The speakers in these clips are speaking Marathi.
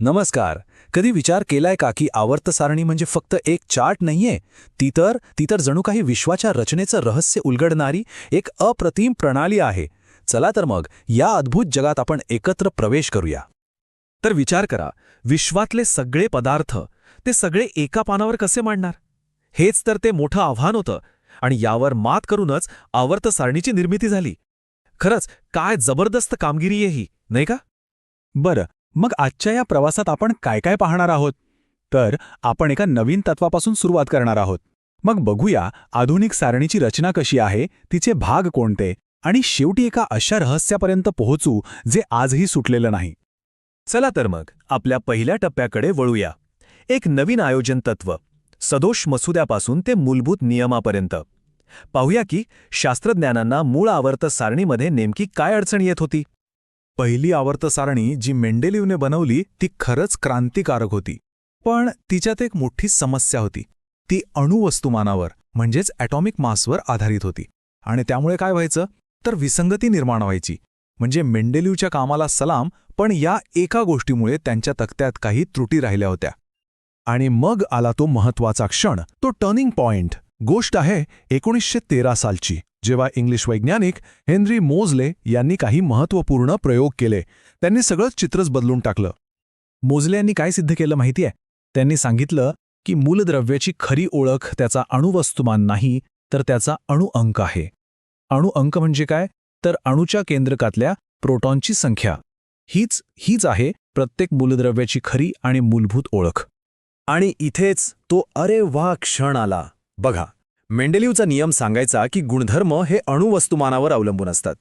नमस्कार. कधी विचार केलाय का की आवर्त सारणी म्हणजे फक्त एक चार्ट नाहीये? ती तर ती तर जणू काही विश्वाच्या रचनेचं रहस्य उलगडणारी एक अप्रतिम प्रणाली आहे. चला तर मग या अद्भुत जगात आपण एकत्र प्रवेश करूया. तर विचार करा विश्वातले सगळे पदार्थ ते सगळे एका पानावर कसे मांडणार? हेच तर ते मोठं आव्हान होतं आणि यावर मात करूनच आवर्त सारणीची निर्मिती झाली. खरंच काय जबरदस्त कामगिरी आहे ही नाही का? बरं मग आजच्या या प्रवासात आपण काय काय पाहणार आहोत? तर आपण एका नवीन तत्वापासून सुरुवात करणार आहोत. मग बघूया आधुनिक सारणीची रचना कशी आहे तिचे भाग कोणते आणि शेवटी एका अशा रहस्यापर्यंत पोहोचू जे आजही सुटलेलं नाही. चला तर मग आपल्या पहिल्या टप्प्याकडे वळूया. एक नवीन आयोजन तत्व सदोष मसुद्यापासून ते मूलभूत नियमापर्यंत. पाहूया की शास्त्रज्ञानांना मूळ आवर्त सारणीमध्ये नेमकी काय अडचण येत होती? पहिली आवर्त सारणी जी मेंडेलिवने बनवली ती खरंच क्रांतिकारक होती. पण तिच्यात एक मोठी समस्या होती. ती अणुवस्तुमानावर म्हणजेच ॲटॉमिक मासवर आधारित होती. आणि त्यामुळे काय व्हायचं? तर विसंगती निर्माण व्हायची. म्हणजे मेंडेलिवच्या कामाला सलाम पण या एका गोष्टीमुळे त्यांच्या तक्त्यात काही त्रुटी राहिल्या होत्या. आणि मग आला तो महत्त्वाचा क्षण तो टर्निंग पॉइंट. गोष्ट आहे एकोणीसशे तेरा सालची. जेव्हा इंग्लिश वैज्ञानिक हेनरी मोजले यांनी काही महत्त्वपूर्ण प्रयोग केले त्यांनी सगळंच चित्रच बदलून टाकलं. मोजले यांनी काय सिद्ध केलं माहितीये? त्यांनी सांगितलं की मूलद्रव्याची खरी ओळख त्याचा अणुवस्तुमान नाही तर त्याचा अणुअंक आहे. अणुअंक म्हणजे काय? तर अणुच्या केंद्रकातल्या प्रोटॉनची संख्या. हीच हीच आहे प्रत्येक मूलद्रव्याची खरी आणि मूलभूत ओळख. आणि इथेच तो अरे वा क्षण आला. बघा मेंडेलिवचा नियम सांगायचा की गुणधर्म हे अणुवस्तुमानावर अवलंबून असतात.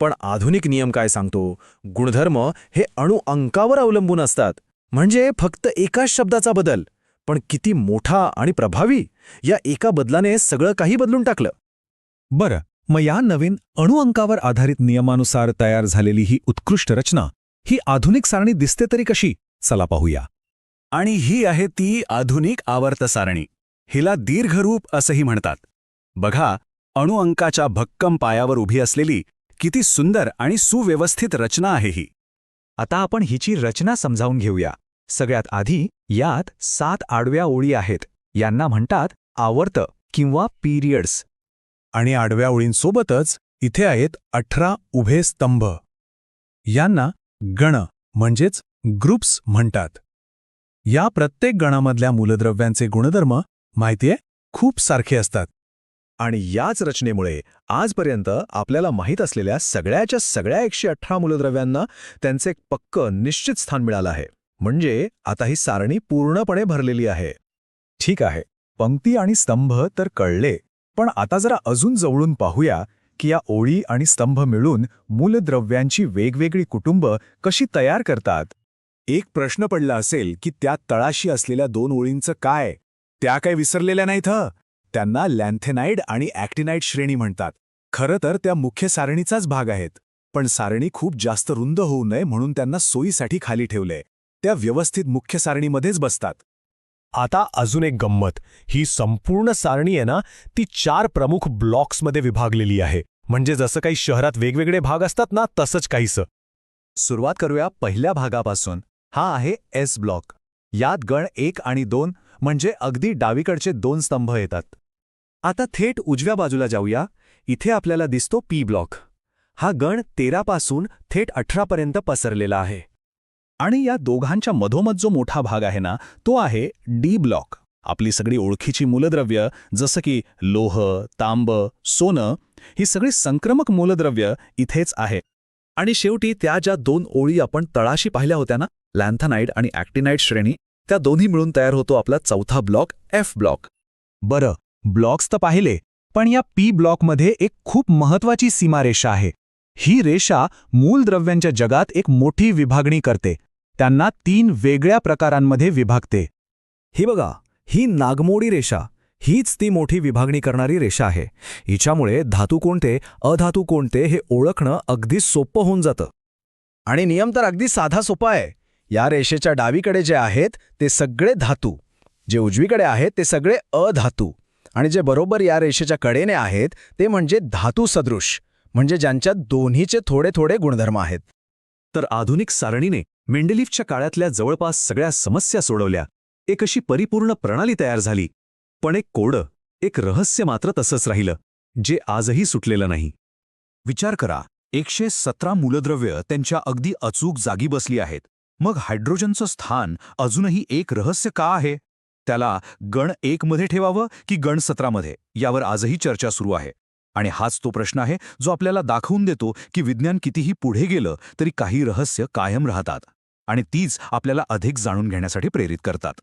पण आधुनिक नियम काय सांगतो? गुणधर्म हे अणुअंकावर अवलंबून असतात. म्हणजे फक्त एकाच शब्दाचा बदल. पण किती मोठा आणि प्रभावी? या एका बदलाने सगळं काही बदलून टाकलं. बरं मग या नवीन अणुअंकावर आधारित नियमानुसार तयार झालेली ही उत्कृष्ट रचना ही आधुनिक सारणी दिसते तरी कशी? चला पाहूया. आणि ही आहे ती आधुनिक आवर्त सारणी. हिला दीर्घरूप असंही म्हणतात. बघा अणुअंकाच्या भक्कम पायावर उभी असलेली किती सुंदर आणि सुव्यवस्थित रचना आहे ही. आता आपण हिची रचना समजावून घेऊया. सगळ्यात आधी यात सात आडव्या ओळी आहेत. यांना म्हणतात आवर्त किंवा पीरियड्स. आणि आडव्या ओळींसोबतच इथे आहेत अठरा उभे स्तंभ. यांना गण म्हणजेच ग्रुप्स म्हणतात. या प्रत्येक गणामधल्या मूलद्रव्यांचे गुणधर्म माहितीये? खूप सारखे असतात. आणि याच रचनेमुळे आजपर्यंत आपल्याला माहीत असलेल्या सगळ्याच्या सगळ्या एकशे अठरा मूलद्रव्यांना त्यांचे एक पक्क निश्चित स्थान मिळालं आहे. म्हणजे आता ही सारणी पूर्णपणे भरलेली आहे. ठीक आहे पंक्ती आणि स्तंभ तर कळले पण आता जरा अजून जवळून पाहूया की या ओळी आणि स्तंभ मिळून मूलद्रव्यांची वेगवेगळी कुटुंब कशी तयार करतात. एक प्रश्न पडला असेल की त्या तळाशी असलेल्या दोन ओळींचं काय? त्या काय विसरलेल्या नाहीत त्यांना लँथेनाईड आणि ॲक्टिनाईड श्रेणी म्हणतात. खरं तर त्या मुख्य सारणीचाच भाग आहेत. पण सारणी खूप जास्त रुंद होऊ नये म्हणून त्यांना सोयीसाठी खाली ठेवले. त्या व्यवस्थित मुख्य सारणीमध्येच बसतात. आता अजून एक गंमत. ही संपूर्ण सारणी आहे ना ती चार प्रमुख ब्लॉक्समध्ये विभागलेली आहे. म्हणजे जसं काही शहरात वेगवेगळे भाग असतात ना तसंच काहीसं. सुरुवात करूया पहिल्या भागापासून. हा आहे एस ब्लॉक. यात गण एक आणि दोन म्हणजे अगदी डावीकडचे दोन स्तंभ येतात. आता थेट उजव्या बाजूला जाऊया. इथे आपल्याला दिसतो पी ब्लॉक. हा गण तेरापासून थेट अठरापर्यंत पसरलेला आहे. आणि या दोघांच्या मधोमध जो मोठा भाग आहे ना तो आहे डी ब्लॉक. आपली सगळी ओळखीची मूलद्रव्य जसं की लोह तांब सोनं ही सगळी संक्रमक मूलद्रव्य इथेच आहे. आणि शेवटी त्या ज्या दोन ओळी आपण तळाशी पाहिल्या होत्या ना लॅन्थानाइड आणि ॲक्टिनाईड श्रेणी त्या दोन्ही मिळून तयार होतो आपला चौथा ब्लॉक एफ ब्लॉक. बरं ब्लॉक्स तर पाहिले पण या पी ब्लॉकमध्ये एक खूप महत्वाची सीमारेषा आहे. ही रेषा मूलद्रव्यांच्या जगात एक मोठी विभागणी करते. त्यांना तीन वेगळ्या प्रकारांमध्ये विभागते. ही बघा ही नागमोडी रेषा हीच ती मोठी विभागणी करणारी रेषा आहे. हिच्यामुळे धातू कोणते अधातू कोणते हे ओळखणं अगदी सोपं होऊन जातं. आणि नियम तर अगदी साधा सोपा आहे. या रेषेच्या डावीकडे जे आहेत ते सगळे धातू. जे उजवीकडे आहेत ते सगळे अधातू. आणि जे बरोबर या रेषेच्या कडेने आहेत ते म्हणजे धातू सदृश म्हणजे ज्यांच्यात दोन्हीचे थोडे थोडे गुणधर्म आहेत. तर आधुनिक सारणीने मेंडेलिफच्या काळातल्या जवळपास सगळ्या समस्या सोडवल्या. एक अशी परिपूर्ण प्रणाली तयार झाली. पण एक कोडं एक रहस्य मात्र तसंच राहिलं जे आजही सुटलेलं नाही. विचार करा एकशे सतरा मूलद्रव्य त्यांच्या अगदी अचूक जागी बसली आहेत. मग हायड्रोजनचं स्थान अजूनही एक रहस्य का आहे? त्याला गण एकमध्ये ठेवावं की गण सतरामध्ये यावर आजही चर्चा सुरू आहे. आणि हाच तो प्रश्न आहे जो आपल्याला दाखवून देतो की विज्ञान कितीही पुढे गेलं तरी काही रहस्य कायम राहतात. आणि तीच आपल्याला अधिक जाणून घेण्यासाठी प्रेरित करतात.